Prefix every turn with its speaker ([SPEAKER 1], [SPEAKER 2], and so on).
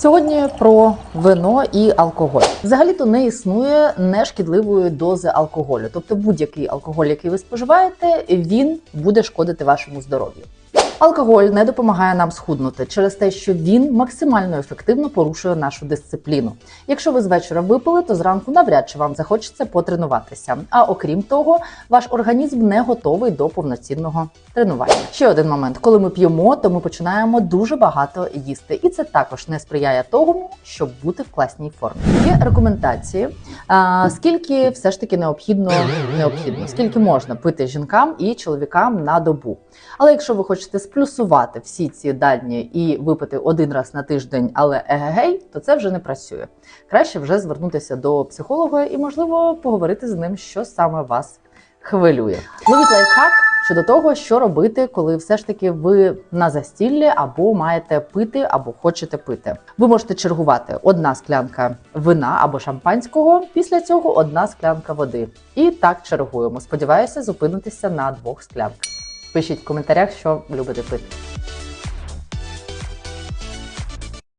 [SPEAKER 1] Сьогодні про вино і алкоголь. Взагалі-то не існує нешкідливої дози алкоголю. Тобто будь-який алкоголь, який ви споживаєте, він буде шкодити вашому здоров'ю. Алкоголь не допомагає нам схуднути через те, що він максимально ефективно порушує нашу дисципліну. Якщо ви з вечора випили, то зранку навряд чи вам захочеться потренуватися. А окрім того, ваш організм не готовий до повноцінного тренування. Ще один момент: коли ми п'ємо, то ми починаємо дуже багато їсти, і це також не сприяє тому, щоб бути в класній формі. Є рекомендації, а, скільки все ж таки необхідно необхідно, скільки можна пити жінкам і чоловікам на добу. Але якщо ви хочете сплюсувати всі ці дані і випити один раз на тиждень, але егегей, то це вже не працює. Краще вже звернутися до психолога і, можливо, поговорити з ним, що саме вас хвилює. Ловіть лайфхак щодо того, що робити, коли все ж таки ви на застіллі або маєте пити, або хочете пити. Ви можете чергувати одна склянка вина або шампанського, після цього одна склянка води. І так чергуємо. Сподіваюся, зупинитися на двох склянках. Пишіть в коментарях, що любите пити.